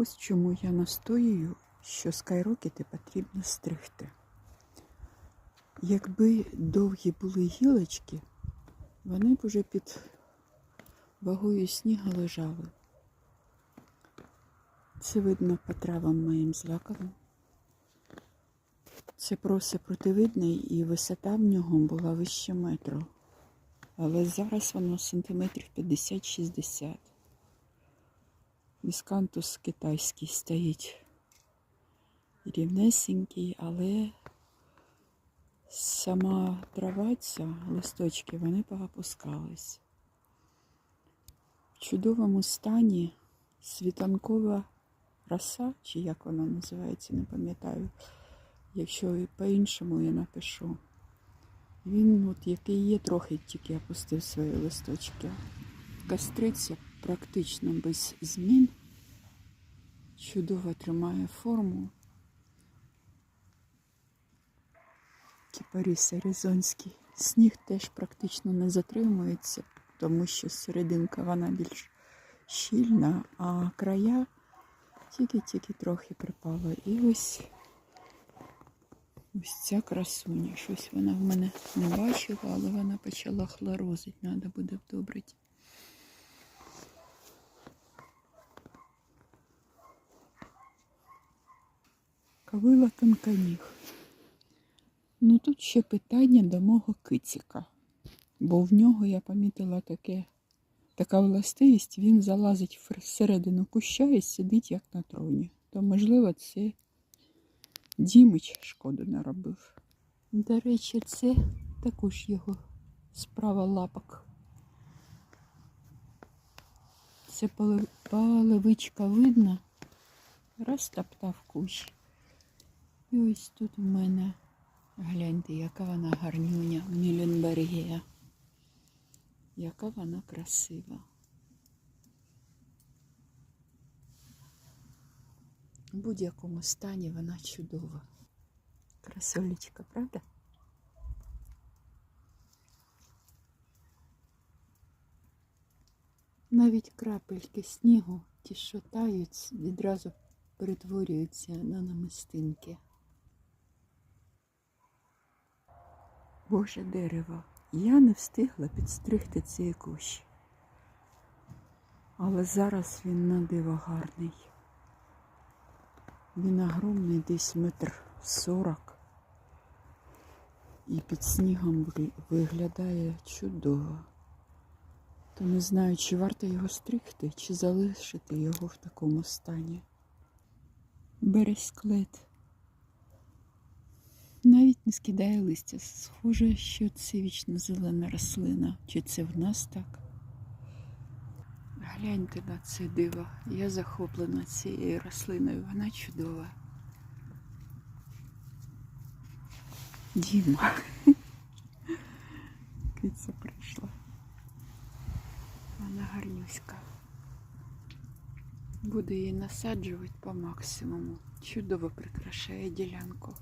Ось чому я настоюю, що скайрокети потрібно стригти. Якби довгі були гілочки, вони б уже під вагою снігу лежали. Це видно по травам моїм злаканим. Це проси противидний і висота в нього була вище метру. Але зараз воно сантиметрів 50-60. Міскантус китайський стоїть. Рівнесенький, але сама трава ця, листочки, вони поопускались. В чудовому стані світанкова роса, чи як вона називається, не пам'ятаю. Якщо і по-іншому я напишу. Він, от який є, трохи тільки опустив свої листочки. Кастриця практично без змін. Чудово тримає форму. Кіпаріс аризонський. Сніг теж практично не затримується, тому що серединка вона більш щільна, а края тільки-тільки трохи припали. І ось ось ця красуня. Щось вона в мене не бачила, але вона почала хлорозити. Треба буде вдобрити. Кавила тонконіг. Ну тут ще питання до мого кицика. Бо в нього я помітила таке, така властивість, він залазить всередину куща і сидить як на троні. То, можливо, це Дімич шкоду наробив. До речі, це також його справа лапок. Це полевичка видно, розтоптав кущ. І ось тут у мене, гляньте, яка вона гарнюня, Мюлленбергія. Яка вона красива. В будь-якому стані вона чудова. Красолічка, правда? Навіть крапельки снігу, ті, що тають, відразу перетворюються на намистинки. Боже дерево, я не встигла підстригти цей кущ. Але зараз він на диво гарний. Він огромний, десь метр сорок. І під снігом виглядає чудово. То не знаю, чи варто його стригти, чи залишити його в такому стані. Бересклет. Не скидає листя. Схоже, що це вічно зелена рослина. Чи це в нас так? Гляньте на це диво. Я захоплена цією рослиною. Вона чудова. Діма. Киця прийшла. Вона гарнюська. Буду її насаджувати по максимуму. Чудово прикрашає ділянку.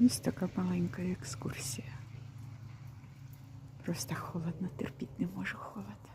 Ось така маленька екскурсія. Просто холодно, терпіть не можу холод.